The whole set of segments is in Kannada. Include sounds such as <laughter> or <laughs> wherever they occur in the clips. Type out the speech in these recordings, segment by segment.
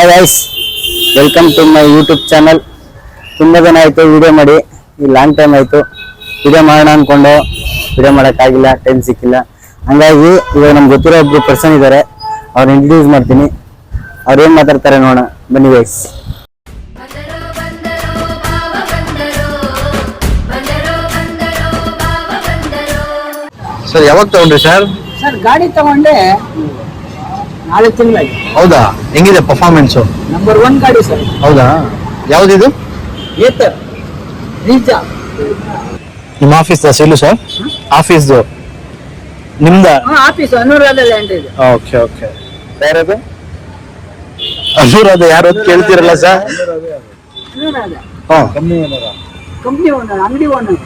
Hi guys welcome to my YouTube channel ತುಂಬ ದಿನ ಆಯಿತು ವಿಡಿಯೋ ಮಾಡಿ. ಈ ಲಾಂಗ್ ಟೈಮ್ ಆಯಿತು. ವಿಡಿಯೋ ಮಾಡೋಣ ಅಂದ್ಕೊಂಡು ವಿಡಿಯೋ ಮಾಡೋಕ್ಕಾಗಿಲ್ಲ ಟೈಮ್ ಸಿಕ್ಕಿಲ್ಲ. ಹಂಗಾಗಿ ಇವಾಗ ನಮ್ಗೆ ಗೊತ್ತಿರೋ ಒಬ್ರು ಪರ್ಸನ್ ಇದ್ದಾರೆ ಅವ್ರು ಇಂಟ್ರಡ್ಯೂಸ್ ಮಾಡ್ತೀನಿ. ಅವ್ರು ಏನು ಮಾತಾಡ್ತಾರೆ ನೋಡೋಣ. ಬನ್ನಿ ಬಂದರೋ ಸರ್ ಯಾವಾಗ ತಗೊಂಡ್ರಿ ಸರ್? ಸರ್ ಗಾಡಿ ತಗೊಂಡೆ. ನಾಳೆ ತಿಂಗಳಾಗಿ ಹೌದಾ? ಹೆಂಗಿದೆ ಪರ್ಫಾರ್ಮೆನ್ಸ್ ನಂಬರ್ ಒನ್ ಗಾಡಿ ಸರ್. ಹೌದಾ? ಯಾವ್ದಿದು? ಏತರ್. ರೀಜಾ ನಿಮ್ಮ ಆಫೀಸ್ ಸೀಲು ಸರ್ ಆಫೀಸ್ದು ನಿಮ್ದ? ಆಫೀಸ್ ಅನುರಾಧ ಲ್ಯಾಂಡ್ ಇದೆ. ಓಕೆ ಓಕೆ ಯಾರದು ಅನುರಾಧ ಯಾರು ಕೇಳ್ತಿರಲ್ಲ ಸರ್ ಅನುರಾಧ ಹಾಂ. ಕಂಪ್ನಿ ಓನರ್ ಅಂಗಡಿ ಓನರ್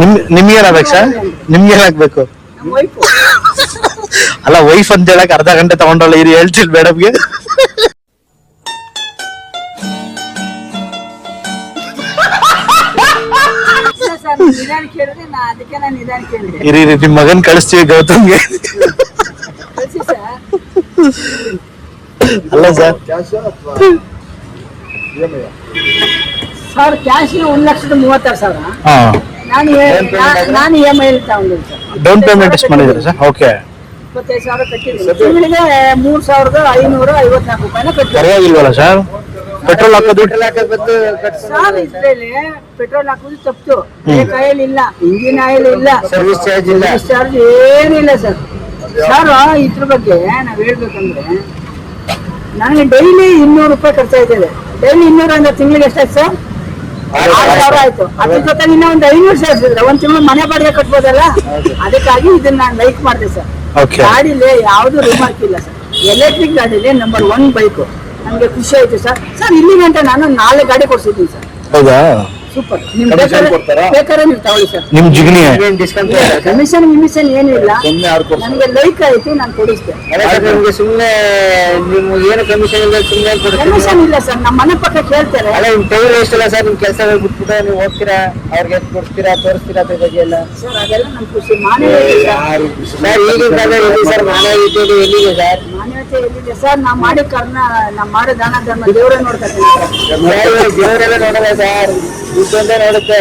ನಿಮ್ ನಿಮ್ಗೇನಾಗ್ಬೇಕು ಸರ್ ನಿಮ್ಗೇನಾಗ್ಬೇಕು ನಮ್ಮ ವೈಫು ಅಲ್ಲ ವೈಫ್ ಅಂತ ಹೇಳಕ್ ಅರ್ಧ ಗಂಟೆ ತಗೊಂಡಲ್ಲ ಇರಿ ಹೇಳ್ತಿಲ್ ಮೇಡಮ್ಗೆ ಇರಿ ಇರಿ ನಿಮ್ ಮಗನ್ ಕಳಿಸ್ತೀವಿ ಗೌತಮ್ಗೆ. ಅಲ್ಲ ಸರ್ ಸರ್ ಕ್ಯಾಶ್ ಒಂದ್ ಲಕ್ಷದ ಮೂವತ್ತಾರು ಸಾವಿರ. ಹಾ. ನಾನು ನಾನು E M I down payment ಎಷ್ಟು ಮಾಡಿದ್ರಿ ಸರ್ ಓಕೆ ಇಪ್ಪತ್ತೈದು ಸಾವಿರ ಕಟ್ಟಿದ್ರು ತಿಂಗಳಿಗೆ ಮೂರ್ ಸಾವಿರದ ಐನೂರ ಐವತ್ನಾಲ್ಕು ರೂಪಾಯಿನ ಕಟ್ಟಿದ್ದೀನಿ. ಪರವಾಗಿಲ್ವಲ್ಲ ಸರ್ ಪೆಟ್ರೋಲ್ ಹಾಕೋದು? ಸರ್ ಇದ್ರಲ್ಲಿ ಪೆಟ್ರೋಲ್ ಹಾಕೋದು ತಪ್ಪು. ಬ್ರೇಕ್ ಆಯಿಲ್ ಇಲ್ಲ ಇಂಜಿನ್ ಆಯಿಲ್ ಇಲ್ಲ ಸರ್ವಿಸ್ ಚಾರ್ಜ್ ಇಲ್ಲ. ಸರ್ವಿಸ್ ಚಾರ್ಜ್ ಏನಿಲ್ಲ ಸರ್ ಸರ್ ಇದ್ರ ಬಗ್ಗೆ ನಾವ್ ಹೇಳ್ಬೇಕಂದ್ರೆ ನನಗೆ ಡೈಲಿ ಇನ್ನೂರು ರೂಪಾಯಿ ಖರ್ಚಾಯ್ತದೆ. ಡೈಲಿ ಇನ್ನೂರ ಅಂದ್ರೆ ತಿಂಗಳಿಗೆ ಎಷ್ಟಾಯ್ತು ಸರ್ ಆರು ಸಾವಿರ ಆಯ್ತು. ಅದ್ರ ಜೊತೆ ಇನ್ನ ಒಂದು ಐನೂರು ಸೇರಿಸಿದ್ರೆ ಒಂದ್ ತಿಂಗಳು ಮನೆ ಬಾಡಿಗೆ ಕಟ್ಬೋದಲ್ಲ? ಅದಕ್ಕಾಗಿ ಇದನ್ನ ನಾನು ಲೈಕ್ ಮಾಡಿದೆ ಸರ್. ಓಕೆ. ಗಾಡಿಲಿ ಯಾವ್ದು ರಿಮಾರ್ಕ್ ಇಲ್ಲ ಸರ್. ಎಲೆಕ್ಟ್ರಿಕ್ ಗಾಡಿಲಿ ನಂಬರ್ ಒನ್ ಬೈಕ್ ನನಗೆ ಖುಷಿ ಆಯ್ತು ಸರ್. ಸರ್ ಇಲ್ಲಿ ಗಂಟೆ ನಾನು ನಾಲ್ಕು ಗಾಡಿ ಕೊಡ್ಸಿದ್ದೀನಿ ಸರ್. ಹೌದಾ? ಸೂಪರ್ ನಿಮ್ ಬೇಕಾದ್ರೆ ಬೇಕಾದ್ರೆ ನೀವು ತಗೊಳ್ಳಿ ಸರ್. ನಿಮ್ ಜಿಗ್ನಿ ಡಿಸ್ಕೌಂಟ್ ಕಮಿಷನ್ ಗಿಮಿಷನ್ ಏನಿಲ್ಲ. ಸುಮ್ಮನೆ ಅವ್ರು ನನಗೆ ಲೈಕ್ ಆಯ್ತು ನಾನು ಕೊಡಿಸ್ತೇನೆ. ನಿಮ್ಗೆ ಸುಮ್ಮನೆ ನಿಮ್ಗೆ ಏನು ಕಮಿಷನ್ ಇಲ್ಲ ಸುಮ್ಮನೆ ಕಮಿಷನ್ ಇಲ್ಲ ಸರ್ ನಮ್ಮ ಮನೆ ಪಕ್ಕ ಕೇಳ್ತಾರೆ. ಅಲ್ಲ ನಿಮ್ ಟೈಮ್ ವೇಸ್ಟ್ ಇಲ್ಲ ಸರ್ ನಿಮ್ ಕೆಲಸ ಬಿಟ್ಬಿಟ್ಟು ನೀವು ಹೋಗ್ತೀರಾ? ಅವ್ರಿಗೆ ಕೊಡ್ತೀರಾ ತೋರಿಸ್ತೀರಾ ಅದ್ರ ಬಗ್ಗೆ ಎಲ್ಲ? ಸರ್ ಅದೆಲ್ಲ ನಮ್ ಖುಷಿ. ಮಾನವೀಯತೆ ಸರ್ ಈಗಿನ ಕಾಲದಲ್ಲಿ ಎಲ್ಲಿ ಸರ್ ಮಾನವೀಯತೆ ಎಲ್ಲಿದೆ ಸರ್? ಮಾನ್ಯತೆ ಎಲ್ಲಿದೆ? ಸರ್ ನಾವು ಮಾಡಿ ಕರ್ನ ನಾವು ಮಾಡೋ ದಾನ ಧರ್ಮ ದೇವರೇ ನೋಡ್ತಾರೆ ದೇವರೆಲ್ಲ ನೋಡಲ್ಲ ಸರ್. ದುಡ್ಡು ಅಂತ ನೋಡುತ್ತೆ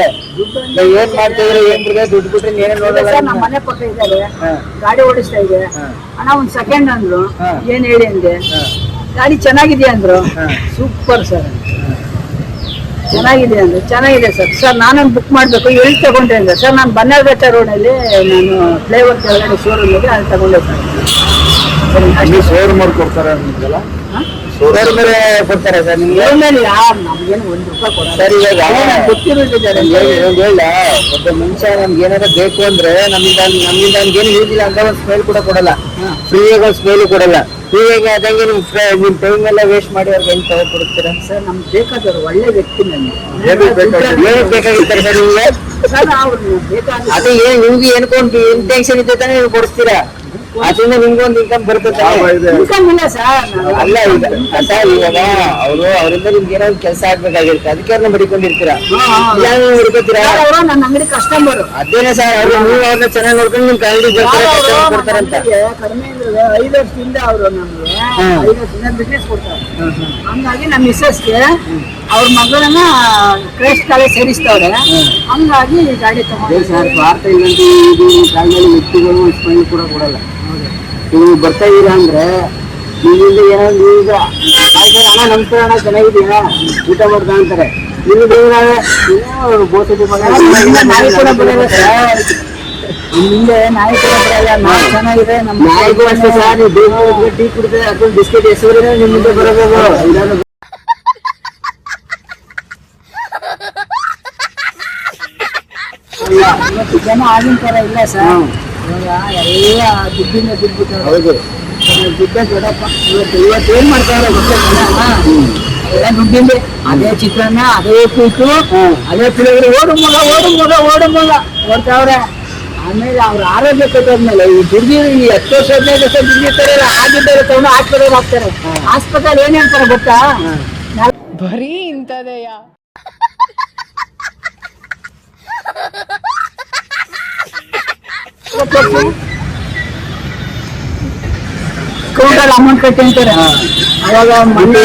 ನಾವ್ ಏನ್ ಮಾಡ್ತಿದ್ರೆ ಏನ್ ದುಡ್ಡು ಬಿಟ್ರೆ ನೀನೇ ನೋಡಲ್ಲ ಸರ್ ನಮ್ಮ ಮನೆ ಪಕ್ಕ ಇದ್ದಾರೆ. ಗಾಡಿ ಓಡಿಸ್ತಾ ಇದೆ. ಅಣ್ಣ ಒಂದ್ ಸೆಕೆಂಡ್ ಅಂದ್ರು. ಏನ್ ಹೇಳಿ ಅಂದೆ? ಗಾಡಿ ಚೆನ್ನಾಗಿದೆ ಅಂದ್ರು? Super sir. ಚೆನ್ನಾಗಿದೆ ಅಂದ್ರೆ. ಚೆನ್ನಾಗಿದೆ ಸರ್. ಸರ್ ನಾನೊಂದು ಬುಕ್ ಮಾಡ್ಬೇಕು. ಎಲ್ಲಿ ತಗೊಂಡೆ ಅಂದ್ರೆ ಸರ್ ನಾನು ಬನ್ನರ್ಘಟ್ಟ ರೋಡಲ್ಲಿ ನಾನು ಫ್ಲೇವರ್ ಕೆಳಗಡೆ ಶೋರೂಮ್ ಇದೆ ಅಲ್ಲಿ ತಗೊಂಡೆ ಸರ್. ಸರಿ ಶೋರೂಮ್ ಅವ್ರು ಕೊಡ್ತಾರೆ ಕೊಡ್ತಾರೆ. ಸರ್ ನಿಮ್ಗೆ? ಆಮೇಲೆ ಯಾರು ನಮ್ಗೇನು ಒಂದು ರೂಪಾಯಿ ಕೊಡಲ್ಲ. ಸರ್ ಇವಾಗ ಗೊತ್ತಿರೋದಿದ್ದಾರೆ ಹೇಳ ಒಬ್ಬ ಮನುಷ್ಯ ನಮ್ಗೆ ಏನಾರ ಬೇಕು ಅಂದ್ರೆ ನಮ್ಮಿಂದ ನಮ್ಮಿಂದ ನಮ್ಗೆ ಏನು ಯೂಸ್ ಇಲ್ಲ ಅಂತ ಒಂದು ಸ್ಮೇಲ್ ಕೂಡ ಕೊಡಲ್ಲ. ಫ್ರೀಯಾಗಿ ಒಂದು ಸ್ಮೇಲ್ ಕೊಡಲ್ಲ. ಫ್ರೀಯಾಗಿ ಅದಂಗೆ ನಿಮ್ ಟೈಮ್ ಎಲ್ಲ ವೇಸ್ಟ್ ಮಾಡಿ ಅವ್ರಿಗೆ ಹೆಂಗ್ ತಗೋ ಕೊಡ್ತೀರಾ? ಸರ್ ನಮ್ಗೆ ಬೇಕಾದವ್ರು ಒಳ್ಳೆ ವ್ಯಕ್ತಿ ನಮ್ಗೆ ಏನಕ್ಕೆ ಬೇಕಾಗಿರ್ತಾರೆ ಸರ್ ನಿಮ್ಗೆ? ಅದೇ ಏನ್ ನಿಮ್ಗೆ ಏನ್ಕೊಂಡು ಇಂಟೆನ್ಷನ್ ಇದ್ದೆ ತಾನೇ ನೀವು ಕೊಡ್ತೀರಾ? ಅದರಿಂದ ನಿಮ್ಗೊಂದು ಇನ್ಕಮ್ ಬರುತ್ತೆ ಇನ್ಕಮ್ ಇಲ್ಲ ಸರ್ ಅಲ್ಲ ಈಗ ಸರ್ ಇವಾಗ ಅವರು ಅವರಿಂದ ನಿಮ್ಗೆ ಏನೋ ಒಂದು ಕೆಲಸ ಆಗ್ಬೇಕಾಗಿರುತ್ತೆ. ಅದಕ್ಕೆ ಅವ್ರನ್ನ ಬಡಿಕೊಂಡಿರ್ತೀರಾ? ಹುಡ್ಕೋತೀರಾ? ಅವರು ನನ್ನ ಅಂಗಡಿ ಕಸ್ಟಮರ್ ಅದೇನೆ ಸರ್ ಅವ್ರು ನೀವು ಅವ್ರನ್ನ ಚೆನ್ನಾಗಿ ನೋಡ್ಕೊಂಡು ನಿಮ್ ಕೈಲಿ ಬರ್ತಾರೆ ಅಂತ ಕಡಿಮೆ ಅಂದ್ರೆ ಐದು ವರ್ಷದಿಂದ ಅವರು ನಮ್ಗೆ ಐದು ವರ್ಷದಿಂದ ಬಿಸ್ನೆಸ್ ಕೊಡ್ತಾರೆ. ಹಂಗಾಗಿ ನಮ್ಮ ಮಿಸ್ಸಸ್ಗೆ ಅವ್ರ ಮಗಳನ್ನ ಕ್ರೈಸ್ಟ್ ಕಾಲೇಜ್ ಸೇರಿಸ್ತವ್ರೆ. ಹಂಗಾಗಿ ಗಾಡಿ ತಗೊಂಡು ಸರ್ ಭಾರತ ಇಲ್ಲಂತೂ ಕಾಲದಲ್ಲಿ ವ್ಯಕ್ತಿಗಳು ಸ್ಪಂದ ಕೂಡ ಕೊಡಲ್ಲ. ನೀವು ಬರ್ತಾ ಇದ್ದೀರಾ ಅಂದ್ರೆ ನೀವಿಂದ ಏನೋ ಈಗ ಅಣ್ಣ ಹಣ ನಮಸ್ಕಾರ ಅಣ್ಣ ಚೆನ್ನಾಗಿದೆಯಾ ಊಟ ಮಾಡ್ತಾ ಅಂತಾರೆ. ನೀವು ಮಗ ನಾಯಿ ಕೂಡ ಬರಲ್ಲ ಸರ್. ಹಿಂದೆ ನಾಯಿ ಕೂಡ ಬರಲ್ಲ ಚೆನ್ನಾಗಿದೆ ನಮ್ಮ ನಾಯಿಗೂ ಅಷ್ಟೇ ಸರ್ ಟೀ ಕುಡಿದ್ರೆ ಅಥವಾ ಬಿಸ್ಕೆಟ್ ಎಸೆದ್ರೆ ನಿಮ್ಮ ಮುಂದೆ ಬರಬೇಕು ಇವತ್ತು ಜನ ಆಗಿನ ತರ ಇಲ್ಲ ಸರ್. ಇವಾಗ ಎಲ್ಲ ದುಡ್ಡಿಂದ ದುಡ್ಡು ಹೌದು. ದುಡ್ಡ ದೊಡ್ಡಪ್ಪ. ಇವತ್ತು ಇವತ್ತು ಏನ್ ಮಾಡ್ತಾರೆ? ಎಲ್ಲ ದುಡ್ಡಿಂದ. ಅದೇ ಚಿತ್ರಾನ್ನ ಅದೇ ಕೂತು ಅದೇ ಪುಳಿಯೋಗರೆ. ಓಡು ಮಗ ಓಡು ಮಗ ಓಡು ಮಗ. ಓಡ್ತಾವ್ರೆ. ಆಮೇಲೆ ಅವ್ರ ಆರೋಗ್ಯ ಕೆಟ್ಟೋದ್ಮೇಲೆ ಈ ದುಡ್ಡಿ ಈ ಹತ್ತು ವರ್ಷ ಹದಿನೈದು ವರ್ಷ ದುಡ್ಡಿರ್ತಾರಲ್ಲ ಆಗಿದ್ದಾರೆ ತಗೊಂಡು ಆಸ್ಪತ್ರೆಗೆ ಹಾಕ್ತಾರೆ ಆಸ್ಪತ್ರೆ ಏನ್ ಹೇಳ್ತಾರೆ ಗೊತ್ತಾ? ಬರೀ ಇಂಥದೆಯಾ? ಕೌಂಟರ್ ಅಮೌಂಟ್ ಕಟ್ಟಿ ಅಂತಾರೆ ಅವಾಗ ಮನೆ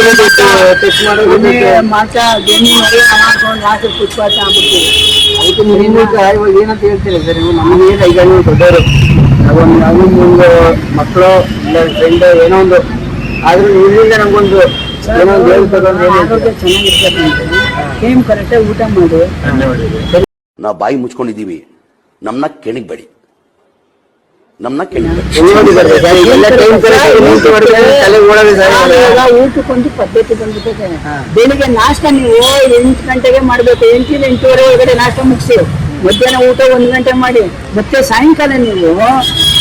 ಟೆಸ್ಟ್ ಮಾಡೋದು ಮನೆ ಮಾಟ ಗೇಮಿಂಗ್ ಮಾಡಿ ಮಾಡ್ಕೊಂಡು ಲಾಸ್ಟ್ ಫುಟ್ಪಾತ್ ಆಗ್ಬಿಡ್ತೀವಿ ಅದಕ್ಕೆ ನೀವು ಇವಾಗ ಏನಂತ ಹೇಳ್ತೀರಾ ಸರ್ ನೀವು ನಮಗೆ ಈಗ ನೀವು ದೊಡ್ಡವರು ನಾವೊಂದು ನಾವೊಂದು ಒಂದು ಮಕ್ಕಳು ಇಲ್ಲ ಫ್ರೆಂಡ್ ಏನೋ ಒಂದು ಆದ್ರೂ ಇದರಿಂದ ನಮ್ಗೊಂದು ಏನೋ ಒಂದು ಹೇಳ್ಬೇಕು ಅಂತ ಏನ್ ಹೇಳ್ತೀರಾ? ಆರೋಗ್ಯ ಚೆನ್ನಾಗಿರ್ಬೇಕು ಅಂತ ಟೈಮ್ ಕರೆಕ್ಟಾಗಿ ಊಟ ಮಾಡಿ ನಾವು ಬಾಯಿ ಮುಚ್ಕೊಂಡಿದ್ದೀವಿ. ನಮ್ಮನ್ನ ಕೆಣಿಗ್ಬೇಡಿ. ನಮ್ಮನ್ನ ಊಟಕ್ಕೊಂದು ಪದ್ಧತಿ ಬಂದ್ಬಿಟ್ಟಿದೆ. ಬೆಳಿಗ್ಗೆ ನಾಷ್ಟ ನೀವು ಎಂಟು ಗಂಟೆಗೆ ಮಾಡ್ಬೇಕು. ಎಂಟಿಂದ ಎಂಟೂವರೆ ಒಳಗಡೆ ನಾಷ್ಟ ಮುಗಿಸಿ. ಮಧ್ಯಾಹ್ನ ಊಟ ಒಂದು ಗಂಟೆ ಮಾಡಿ. ಮತ್ತೆ ಸಾಯಂಕಾಲ ನೀವು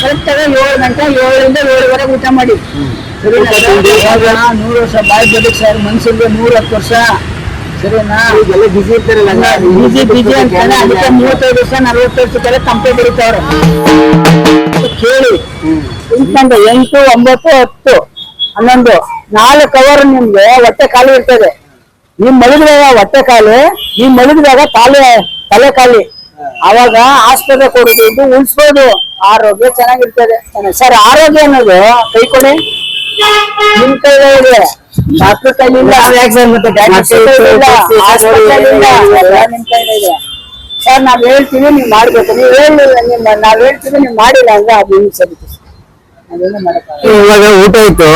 ಕರೆಕ್ಟ್ ಆಗಿ ಏಳು ಗಂಟೆ ಏಳರಿಂದ ಏಳುವರೆ ಊಟ ಮಾಡಿ. ನೂರು ವರ್ಷ ಬಾಯಿ ಬದುಕು ಸರ್. ಮನ್ಸಿಗೆ ನೂರ ಹತ್ತು ವರ್ಷ. ಈಗೆಲ್ಲ ಬಿಸಿ ಇರ್ತಾರಲ್ಲ ಬಿಜಿ ಬಿಜಿ ಅಂತಾನೆ ಅದಕ್ಕೆ ಮೂವತ್ತೈದು ವರ್ಷ ನಲ್ವತ್ತು ವರ್ಷಕ್ಕೆಲ್ಲ ಕಂಪ್ಲೇಂಟ್ ಬರೀತಾವ್ರೆ ಕೇಳಿ. ಎಂಟು ಎಂಟು ಒಂಬತ್ತು ಹತ್ತು ಹನ್ನೊಂದು ನಾಲ್ಕು ಕವರ್ ನಿಮ್ಗೆ ಹೊಟ್ಟೆ ಖಾಲಿ ಇರ್ತದೆ. ನೀವ್ ಮಲಗಿದಾಗ ಹೊಟ್ಟೆ ಖಾಲಿ ನೀವ್ ಮಲಗಿದಾಗ ತಲೆ ತಲೆ ಖಾಲಿ ಅವಾಗ ಆಸ್ಪತ್ರೆ ಕೊಡೋದು ಉಳಿಸ್ಬೋದು. ಆರೋಗ್ಯ ಚೆನ್ನಾಗಿರ್ತದೆ. ಸರ್ ಆರೋಗ್ಯ ಅನ್ನೋದು ಕೈ ಕೊಡಿ. ನಿಮ್ ಕೈಲೇ ಇದೆ. ಮತ್ತೆ ಡಾಕ್ಟರ್ ಕೈಲಿಲ್ಲ ಎಲ್ಲ ನಿಮ್ ಕೈಲೇ ಇದೆ. ಸರ್ ನಾವ್ ಹೇಳ್ತೀವಿ ನೀವ್ ಮಾಡ್ಬೇಕು. ನೀವ್ ಹೇಳಿಲ್ಲ ನಿಮ್ಮ ನಾವ್ ಹೇಳ್ತೀವಿ ನೀವ್ ಮಾಡಿಲ್ಲ ಅಂದ್ರೆ ಅದು ಹಿಂಗ್ ಸರಿ ಅದೇನು ಮಾಡಕ್ಕಾಗಲ್ಲ. ಇವಾಗ ಊಟ ಇತ್ತು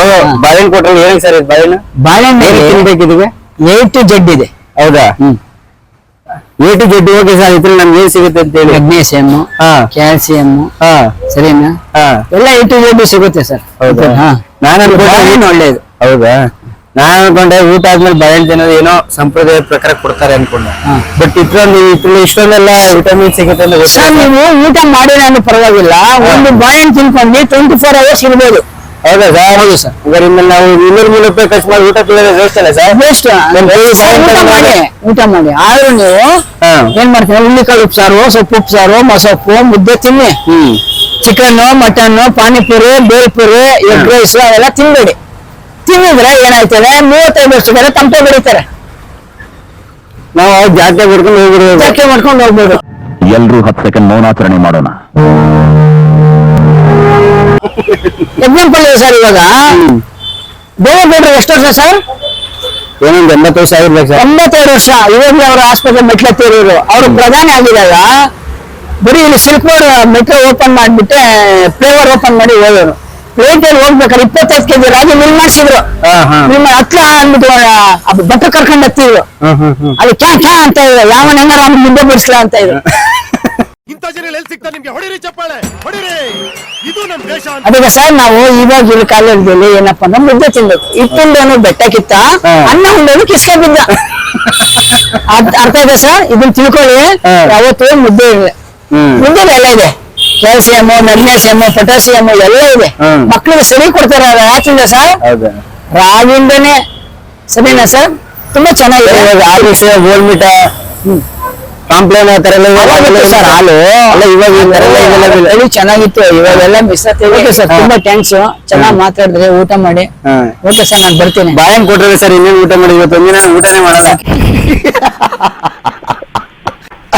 ಬಾಳೆಹಣ್ಣು ಕೊಟ್ಟರೆ ಹೇಳಿ ಸರ್ ಇದು ಬಾಳೆಹಣ್ಣು. ಬಾಳೆಹಣ್ಣು ಏನ್ ತಿನ್ಬೇಕು ಇದಕ್ಕೆ ಏಟ್ ಟು ಜಡ್ ಇದೆ. ಹೌದಾ? A to Z okay sir ಇದ್ರೆ ನಮ್ಗೆ ಏನ್ ಸಿಗುತ್ತೆ ಅಂತ ಹೇಳಿ. ಮೆಗ್ನೀಸಿಯಮ್ ಹಾ. ಕ್ಯಾಲ್ಸಿಯಂ ಹಾ. ಸರಿನಾ? ಹಾ. ಎಲ್ಲ ಏಟು ಟು ಜಡ್ ಸಿಗುತ್ತೆ ಸರ್ ಹೌದಾ? ಹಾ. ನಾನು ಒಳ್ಳೇದು. ಹೌದಾ? ನಾನು ಅನ್ಕೊಂಡೆ ಊಟ ಆದ್ಮೇಲೆ ಬಯಲ್ ತಿನ್ನೋದು ಏನೋ ಸಂಪ್ರದಾಯ ಪ್ರಕಾರ ಕೊಡ್ತಾರೆ ಅನ್ಕೊಂಡೆ. ಬಟ್ ಇದ್ರಲ್ಲಿ ಇದ್ರಲ್ಲಿ ಇಷ್ಟೊಂದೆಲ್ಲ ವಿಟಮಿನ್ ಸಿಗುತ್ತೆ ಅಂತ ಸರ್ ನೀವು ಊಟ ಮಾಡಿ ನಾನು ಪರವಾಗಿಲ್ಲ. ಒಂದು ಬಾಳೆಹಣ್ಣು ತಿನ್ಕೊಂಡು ಟ್ವೆಂಟಿ ಫೋರ್ ಅವರ್ಸ್ ಇರ್ಬೋದು. ಹೌದಾ ಸರ್? ಹೌದು ಸರ್. ಇದರಿಂದ ನಾವು ಇನ್ನೂರು ಮುನ್ನೂರು ರೂಪಾಯಿ ಖರ್ಚು ಮಾಡಿ ಊಟ ತಿನ್ನೋದು ವೇಸ್ಟ್ ಅಲ್ಲ ಸರ್? ವೇಸ್ಟ್ ಊಟ ಮಾಡಿ ಊಟ ಮಾಡಿ. ಆದ್ರೂ ನೀವು ಹಾ. ಏನ್ ಮಾಡ್ತೀರಾ? ಹುಳ್ಳಿಕಾಳು ಉಪ್ಸಾರು ಸೊಪ್ಪು ಉಪ್ಸಾರು ಮೊಸಪ್ಪು ಮುದ್ದೆ ತಿನ್ನಿ. ಹ್ಮ್. Chicken mutton panipuri bhelpuri egg rice ಅವೆಲ್ಲ ತಿನ್ಬೇಡಿ. ತಿನ್ನಿದ್ರೆ ಏನಾಯ್ತದೆ? ಮೂವತ್ತೈದು ವರ್ಷದ ತಂಪೆ ಬೆಳಿತಾರೆ. ನಾವು ಜಾತ್ರೆ ಮಾಡ್ಕೊಂಡು ಹೋಗ್ಬಿಡೋದು ಜಾತ್ರೆ ಮಾಡ್ಕೊಂಡು ಹೋಗ್ಬೋದು. ಎಲ್ರೂ ಹತ್ತು ಸೆಕೆಂಡ್ ಮೌನಾಚರಣೆ ಮಾಡೋಣ. ಎಕ್ಸಾಂಪಲ್ ಸರ್ ಇವಾಗ. ಬೇರೆ ಬೇಡ್ರಿ ಎಷ್ಟು ವರ್ಷ ಸರ್? ಏನೊಂದು ಎಂಬತ್ತು ವರ್ಷ ಆಗಿರ್ಬೇಕು ಸರ್. ಒಂಬತ್ತೆರಡು ವರ್ಷ. ಇವಾಗಲೇ ಅವರು ಆಸ್ಪತ್ರೆ ಮೆಟ್ಲತ್ತಿರೋರು ಅವರು ಪ್ರಧಾನಿ ಆಗಿದಾಗ ಬರೀ ಇಲ್ಲಿ ಸಿಲ್ಕ್ ಮೆಟ್ರೋ ಓಪನ್ ಮಾಡ್ಬಿಟ್ಟೆ ಫ್ಲೇವರ್ ಓಪನ್ ಮಾಡಿ ಹೋಗೋರು ಅಲ್ಲಿ ಹೋಗ್ಬೇಕಾದ್ರೆ ಇಪ್ಪತ್ತೈದು ಕೆಜಿ ರಾಗಿ ಮಿಲ್ ಮಾಡಿಸಿದ್ರು. ನಿಮ್ಮ ಹತ್ರ ಅಂದ್ಬಿಟ್ಟು ಅದು ಬಟ್ಟೆ ಕರ್ಕೊಂಡು ಹತ್ತಿದ್ರು ಹ್ಮ್ ಹ್ಮ್ ಹ್ಮ್ ಅದು ಕ್ಯಾ ಕ್ಯಾ ಅಂತ ಇದ್ರು ಯಾವ ಹೆಂಗಾರ ಅವ್ನು ಮುಂದೆ ಬಿಡಿಸ್ಲಾ ಅಂತ ಇದ್ರು ಇಂಥ ಜನ ಎಲ್ಲಿ ಸಿಗ್ತಾ ನಿಮ್ಗೆ? ಹೊಡಿರಿ ಚಪ್ಪಾಳೆ ಹೊಡಿರಿ. ಇದು ನಮ್ಮ ದೇಶ ಅಂತ. ಅದಕ್ಕೆ ಸರ್ ನಾವು ಇವಾಗ ಇಲ್ಲಿ ಕಾಲದಲ್ಲಿ ಏನಪ್ಪಾ ಅಂದ್ರೆ ಮುದ್ದೆ ತಿನ್ಬೇಕು. ಇಟ್ಟುಂಡನು ಬೆಟ್ಟ ಕಿತ್ತ. ಅನ್ನ ಉಂಡನು ಕಿಸ್ಕೆ ಬಿದ್ದ. ಅರ್ಥ ಇದೆ ಸರ್? ಇದನ್ನ ತಿಳ್ಕೊಳ್ಳಿ. ಯಾವತ್ತೂ ಮುದ್ದೆ ಇದೆ ಮುಂದೆ ಮುದ್ದೆ ಎಲ್ಲ ಇದೆ. ಕ್ಯಾಲ್ಸಿಯಮ್ ಮೆಗ್ನೀಸಿಯಮ್ ಪೊಟ್ಯಾಸಿಯಂ ಎಲ್ಲ ಇದೆ. ಮಕ್ಕಳಿಗೆ ಸರಿ ಕೊಡ್ತಾರೆ ರಾಗಿಂದ ಸರ್? ರಾಗಿಂದನೇ ಸರಿನಾ ಸರ್? ತುಂಬಾ ಚೆನ್ನಾಗಿದೆ. ಆರ್ಎಸ್ ಗೋಲ್ಮಿಟ ಕಾಂಪ್ಲೇನ್ ಆ ತರ ಸರ್. ಹಾಲು. ಅಲ್ಲ ಇವಾಗ ಚೆನ್ನಾಗಿತ್ತು. ಇವಾಗೆಲ್ಲ ಮಿಸ್ ಓಕೆ ಸರ್. ತುಂಬಾ ಥ್ಯಾಂಕ್ಸ್ ಚೆನ್ನಾಗಿ ಮಾತಾಡಿದ್ರೆ ಊಟ ಮಾಡಿ. ಓಕೆ ಸರ್ ನಾನು ಬರ್ತೀನಿ. ಬಾಳೆಹಣ್ಣು ಕೊಟ್ರೆ ಸರ್ ಇನ್ನೇನು ಊಟ ಮಾಡಿ? ಇವತ್ತು ಒಂದಿನ ಊಟನೇ ಮಾಡಲ್ಲ. <laughs>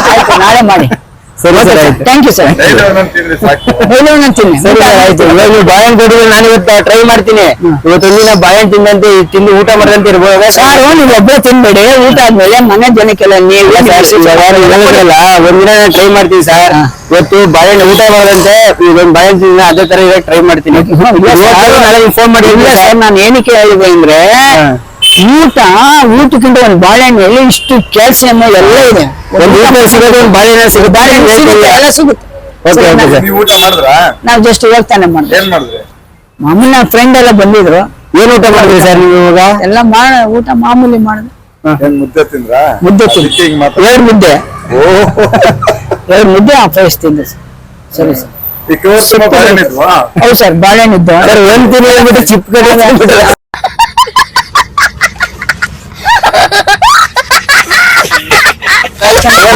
ಆಯ್ತು ನಾಳೆ ಮಾಡಿ. ಸರಿ ಸರ್ ಆಯ್ತು. ಥ್ಯಾಂಕ್ ಯು ಸರ್ ಡೈಲಿ ಒಂದೊಂದು ತಿನ್ನಿ. ಸರಿ ಸರ್ ಆಯ್ತು. ಇವಾಗ ನೀವು ಬಾಳೆಹಣ್ಣು ಕೊಟ್ಟಿದ್ರೆ ನಾನು ಇವತ್ತು ಟ್ರೈ ಮಾಡ್ತೀನಿ. ಇವತ್ತು ಒಂದಿನ ಬಾಳೆಹಣ್ಣು ತಿಂದಂತೆ ತಿಂದು ಊಟ ಮಾಡ್ದಂತೆ ಇರ್ಬೋದು. ಸರ್ ನೀವು ಒಬ್ಬರೇ ತಿನ್ಬೇಡಿ. ಊಟ ಆದ್ಮೇಲೆ ಮನೆ ಜನಕ್ಕೆಲ್ಲ ನೀವು ಹೇಳಿದ್ರಲ್ಲ ಒಂದಿನ ಟ್ರೈ ಮಾಡ್ತೀನಿ ಸರ್. ಇವತ್ತು ಬಾಳೆಹಣ್ಣು ಊಟ ಮಾಡದಂತೆ. ಇದೊಂದು ಬಾಳೆಹಣ್ಣು ತಿಂದ ಅದೇ ತರ ಇವಾಗ ಟ್ರೈ ಮಾಡ್ತೀನಿ. ಫೋನ್ ಮಾಡಿ ಇಲ್ಲ ಸರ್ ನಾನು ಏನಕ್ಕೆ ಹೇಳಿದೆ ಅಂದ್ರೆ ಊಟ ಊಟಕ್ಕಿಂತ ಒಂದು ಬಾಳೆಹಣ್ಣಲ್ಲಿ ಇಷ್ಟು ಕ್ಯಾಲ್ಸಿಯಂ ಎಲ್ಲ ಇದೆ. ಒಂದು ಊಟ ಸಿಗೋದು ಒಂದು ಬಾಳೆಹಣ್ಣು ಸಿಗುತ್ತೆ. ಬಾಳೆಹಣ್ಣು ಸಿಗುತ್ತೆ ಎಲ್ಲ ಸಿಗುತ್ತೆ. Okay okay. ಸರ್ ನೀವು ಊಟ ಮಾಡಿದ್ರಾ? ನಾವು ಜಸ್ಟ್ ಹೇಳ್ತಾನೆ ಮಾಡ್ದೆ ಏನ್ ಮಾಡಿದ್ರಿ? ಮಾಮೂಲಿ ನನ್ನ ಫ್ರೆಂಡ್ ಎಲ್ಲ ಬಂದಿದ್ರು. ಏನ್ ಊಟ ಮಾಡಿದ್ರಿ ಸರ್ ನೀವು ಇವಾಗ? ಎಲ್ಲ ಮಾಡ ಊಟ ಮಾಮೂಲಿ ಮಾಡಿದೆ ಏನ್ ಮುದ್ದೆ ತಿಂದ್ರಾ? ಮುದ್ದೆ ತಿಂದು ಅದಕ್ಕೆ ಹಿಂಗ್ ಮಾತಾಡ್- ಎರಡು ಮುದ್ದೆ. ಎರಡು ಮುದ್ದೆ ಆ ಪ್ರೈಸ್ ತಿಂದೆ. ಸರ್ ಸರಿ. ಸರ್ ಈ ಕವರ್ ತುಂಬಾ ಬಾಳೆಹಣ್ಣು ಇದ್ವಾ? ಹೌದು ಸರ್ ಬಾಳೆಹಣ್ಣಿದ್ದು ಸರ್ ಒಂದ್ ತಿಂಗಳು ಹೇಳ್ಬಿಟ್ಟು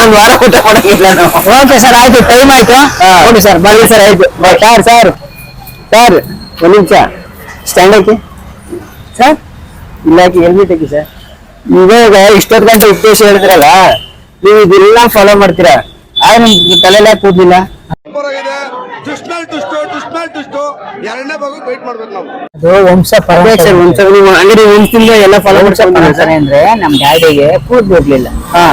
ಒಂದ್ ವಾರ ಊಟ ನಾವು. ಓಕೆ ಸರ್ ಆಯ್ತು. ಟೈಮ್ ಆಯ್ತು? ಹಾ. ಓಕೆ ಸರ್ ಬರ್ಲಿ ಸರ್ ಆಯ್ತು. ಸರ್ ಸರ್ ಸರ್ ಒಂದು ನಿಮಿಷ. ಸ್ಟ್ಯಾಂಡ್ ಹಾಕಿ. ಸರ್ ಇಲ್ಲ ಹಾಕಿ ಹೆಲ್ಮೆಟ್ ಹಾಕಿ ಸರ್ ಇವಾಗ ಇಷ್ಟೊತ್ತು ಗಂಟೆ ಉಪದೇಶ ಹೇಳಿದ್ರಲ್ಲ ನೀವು ಇದೆಲ್ಲ ಫಾಲೋ ಮಾಡ್ತೀರಾ? ಆದ್ರೆ ನಿಮ್ಗೆ ತಲೆಲ್ಲ ಕೂದ್ಲಿಲ್ಲ. ಸೂಪರ್ ಆಗಿದೆ ದುಷ್ಮೇಲ್ ದುಷ್ಟು ದುಷ್ಮೇಲ್ ದುಷ್ಟು. ಎರಡನೇ ಭಾಗ ವೇಟ್ ಮಾಡ್ಬೇಕು ನಾವು. ಅದು ವಂಶ ಪರಂಪರೆ ಸರ್ ಒಂದ್ಸಲ ನೀವು ಎಲ್ಲ ಫಾಲೋ ವಂಶ ಪರಂಪರೆ ಅಂದ್ರೆ ನಮ್ ಡ್ಯಾಡಿಗೆ ಕೂದ್ ಹೋಗ್ಲಿಲ್ಲ. ಹಾ.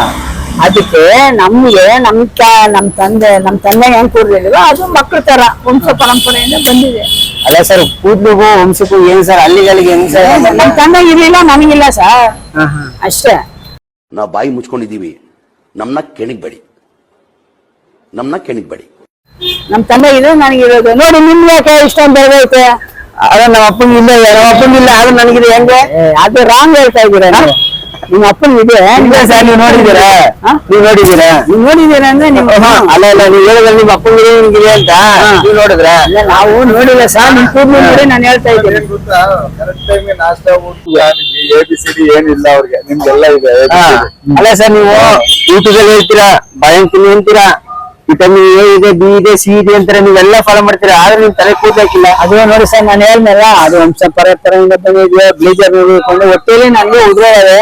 ಅದಕ್ಕೆ ನಮ್ಗೆ ನಮ್ ಕ- ನಮ್ ತಂದೆ ನಮ್ ತಂದೆ ಹೆಂಗ್ ಕೂರ್ಲಿಲ್ವೋ ಅದು ಮಕ್ಳ ತರ. ವಂಶ ಪರಂಪರೆಯಿಂದ ಬಂದಿದೆ. ಅದೇ ಸರ್ ಕೂದ್ಲಿಗೂ ವಂಶಕ್ಕೂ ಏನ್ ಸರ್? ಅಲ್ಲಿಗಳಿಗೆ ಏನ್ ಸರ್? ನಮ್ ತಂದೆ ಇರ್ಲಿಲ್ಲ ನನಗಿಲ್ಲ ಸರ್. ಅಷ್ಟೇ. ನಾವ್ ಬಾಯಿ ಮುಚ್ಕೊಂಡಿದೀವಿ ನಮ್ಮನ್ನ ಕೆಣಗಬೇಡಿ ನಮ್ಮನ್ನ ಕೆಣಗಬೇಡಿ ನಮ್ ತಂದೆ ಇದೆ ನನಗಿರೋದು ನೋಡಿ ನಿಮ್ಗೆ ಯಾಕೆ ಇಷ್ಟೊಂದು ಬೆಳೆದೈತೆ ಅದ ನಮ್ಮ ಅಪ್ಪಂಗ ಇಲ್ಲ ನಮ್ಮ ಅಪ್ಪನಿಲ್ಲ ಇಲ್ಲ ಅದು ನನಗಿದೆ ಹೆಂಗೆ? ಅದು ರಾಂಗ್ ಹೇಳ್ತಾ ಇದ್ದೀರಾ ನೀವು? ನಿಮ್ಮ ಅಪ್ಪನ ಇದೆ ಇಲ್ಲ ಸರ್ ನೀವು ನೋಡಿದ್ದೀರಾ? ನೀವು ನೋಡಿದ್ದೀರಾ? ನೀವು ನೋಡಿದ್ದೀರಾ ಅಂದ್ರೆ ನಿಮ್ಮ ಹಾ, ಅಲ್ಲ ಅಲ್ಲ ನೀವು ಹೇಳಿದ್ರೆ ನಿಮ್ಮ ಅಪ್ಪಂಗಿದೆ ನಿಮ್ಗಿದೆ ಅಂತ ನೀವು ನೋಡಿದ್ರ? ನಾವು ನೋಡಿಲ್ಲ ಸರ್ ನಿಮ್ ಕೂದ್ಲು ನೋಡಿ ನಾನು ಹೇಳ್ತಾ ಇದ್ದೀನಿ. ಎ ಬಿ ಸಿ ಡಿ ಏನಿಲ್ಲ ಅವ್ರಿಗೆ. ನಿಮ್ಗೆಲ್ಲ ಇದೆ ಅಲ್ಲ ಸರ್ ನೀವು ಯೂಟ್ಯೂಬಲ್ಲಿ ಹೇಳ್ತೀರಾ ತಿನ್ನಿ ಅಂತೀರಾ ವಿಟಮಿನ್ ಎ ಇದೆ ಬಿ ಇದೆ ಸಿ ಇದೆ ಅಂತಾರೆ ನೀವೆಲ್ಲ ಫಾಲೋ ಮಾಡ್ತೀರಾ ಆದ್ರೆ ನಿಮ್ ತಲೆ ಕೂದಲಾಕಿಲ್ಲ. ಅದು ನೋಡಿ ಸರ್ ನಾನು ಹೇಳ್ಮೇಲೆ ಅದು ವಂಶ ಪರಂಪರೆಯಿಂದ ಬಂದಿದೆ ಬ್ಲೇಜರ್ ನೋಡಿಕೊಂಡು ಹೊಟ್ಟೆಲಿ ನನಗೆ ಉದ್ರೋದೆ ಬಿಡಿ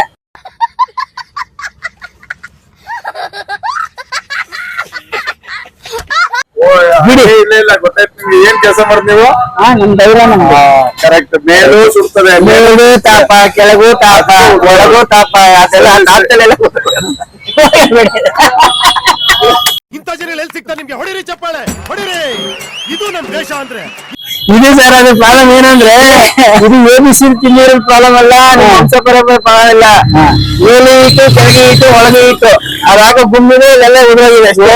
ಇಲ್ಲ ಇಲ್ಲ ಗೊತ್ತಾಯ್ತು. ನಿಮ್ಗೆ ಏನ್ ಕೆಲಸ ಮಾಡ್ತೀವಿ ನೀವು? ಹಾ ನಮ್ ಧೈರ್ಯ ನಮ್ಗೆ ಕರೆಕ್ಟ್ ಮೇಲೂ ಸುಡ್ತದೆ ಮೇಲು ತಾಪ ಕೆಳಗೂ ತಾಪ ಒಳಗೂ ತಾಪ ಅದೆಲ್ಲ ತಾಪದಲ್ಲೆಲ್ಲ ಇಂಥ ಜನ ಎಲ್ಲಿ ಸಿಗ್ತಾರೆ ನಿಮ್ಗೆ? ಹೊಡಿರಿ ಚಪ್ಪಾಳೆ ಹೊಡಿರಿ. ಇದು ನಮ್ ದೇಶ ಅಂದ್ರೆ ಇದು ಸರ್ ಅದು ಪ್ರಾಬ್ಲಮ್ ಏನಂದ್ರೆ ಇದು ಏನು ಸೀರೆ ತಿನ್ನಿರೋ ಪ್ರಾಬ್ಲಮ್ ಅಲ್ಲ ವಂಶ ಪರಂಪರೆ ಪ್ರಾಬ್ಲಮ್ ಇಲ್ಲ ಮೇಲೆ ಇಟ್ಟು ಕೆಳಗೆ ಇಟ್ಟು ಒಳಗೆ ಇಟ್ಟು ಅದಾಗ ಗುಮ್ಮಿದೆ ಇದೆಲ್ಲ ಉದ್ರೋಗಿದೆ ಅಷ್ಟೇ.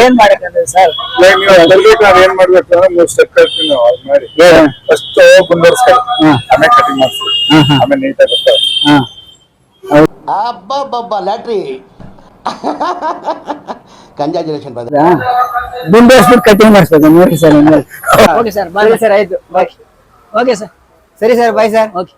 ಏನ್ ಮಾಡಕ್ಕಾಗಲ್ಲ ಸರ್ ನೀವು ಏನ್ ಮಾಡ್ಬೇಕು ಅಂದ್ರೆ ಮೂರ್ ಸ್ಟೆಪ್ ನಾವು ಅದ್ ಮಾಡಿ. ಫಸ್ಟ್ ಕುಂದರ್ಸ್ಕೊಳ್ಳಿ ಆಮೇಲೆ ಕಟಿಂಗ್ ಆಮೇಲೆ ನೀಟಾಗಿ ಬರ್ತಾವೆ. ಅಬ್ಬಬ್ಬಬ್ಬ ಲ್ಯಾಟ್ರಿ. ಕಂಗ್ರ್ಯಾಚುಲೇಷನ್ ಬಂದ್ರೆ ಬಿಂಬಿಸ್ಬಿಟ್ಟು ಕಟಿಂಗ್ ಮಾಡಿಸ್ಬೇಕು ನೋಡಿ sir okay sir bye sir ಆಯ್ತು. ಬಾಯ್ ಓಕೆ ಸರ್ ಸರಿ ಸರ್ ಬಾಯ್ ಸರ್ ಓಕೆ